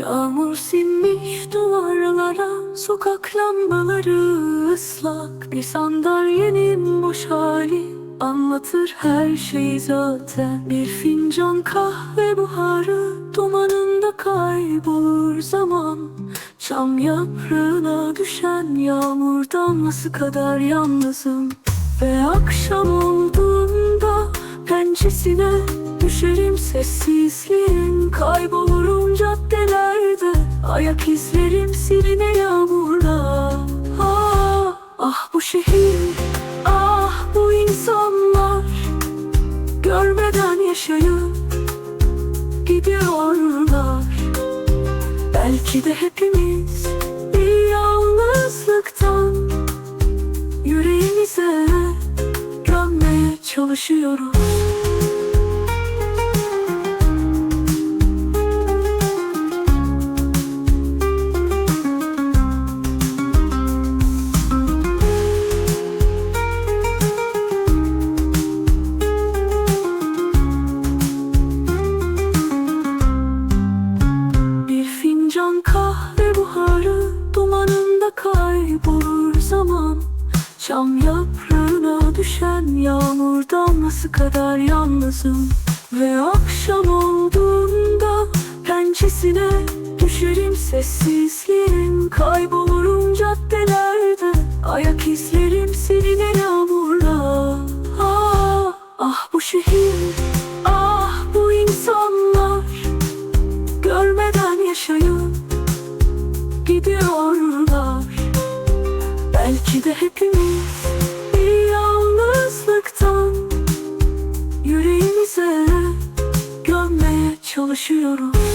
Yağmur sinmiş duvarlara Sokak lambaları ıslak. Bir sandalyenin boş hali Anlatır her şeyi zaten. Bir fincan kahve buharı Dumanında kaybolur zaman. Çam yaprağına düşen yağmur damlası kadar yalnızım. Ve akşam olduğunda pençesine Düşerim sessizliğin. Kaybolurum caddeler ayak izlerim siline yağmurla. Ah, ah bu şehir, ah bu insanlar. Görmeden yaşayıp gidiyorlar. Belki de hepimiz bir yalnızlıktan Yüreğimize gömmeye çalışıyoruz Çam yaprağına düşen yağmur damlası kadar yalnızım? Ve akşam olduğunda pençesine düşerim sessizliğin Kaybolurum caddelerde ayak izlerim siline yağmurla Ah, ah bu şehir, Belki de hepimiz bir yalnızlıktan Yüreğimize gömmeye çalışıyoruz